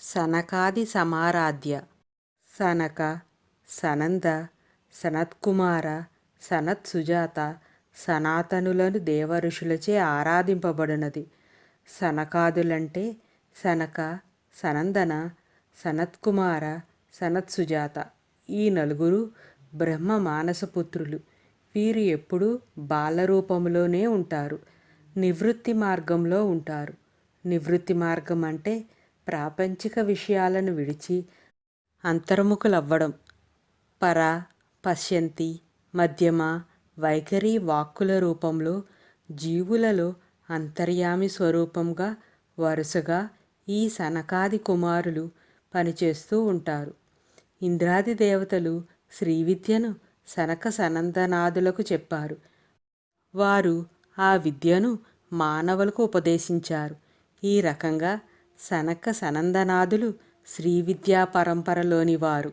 సనకాది సమారాధ్య. సనక సనంద సనత్కుమార సనత్ సుజాత సనాతనులను దేవఋషులచే ఆరాధింపబడినది. సనకాదులంటే సనక సనందన సనత్కుమార సనత్సుజాత. ఈ నలుగురు బ్రహ్మ మానసపుత్రులు. వీరు ఎప్పుడూ బాలరూపంలోనే ఉంటారు. నివృత్తి మార్గంలో ఉంటారు. నివృత్తి మార్గం అంటే ప్రాపంచిక విషయాలను విడిచి అంతర్ముఖులవ్వడం. పర పశ్యంతి మధ్యమ వైఖరి వాక్కుల రూపంలో జీవులలో అంతర్యామి స్వరూపంగా వరుసగా ఈ సనకాది కుమారులు పనిచేస్తూ ఉంటారు. ఇంద్రాది దేవతలు శ్రీవిద్యను సనక సనందనాదులకు చెప్పారు. వారు ఆ విద్యను మానవులకు ఉపదేశించారు. ఈ రకంగా సనక సనందనాథులు శ్రీ విద్యా పరంపరలోని వారు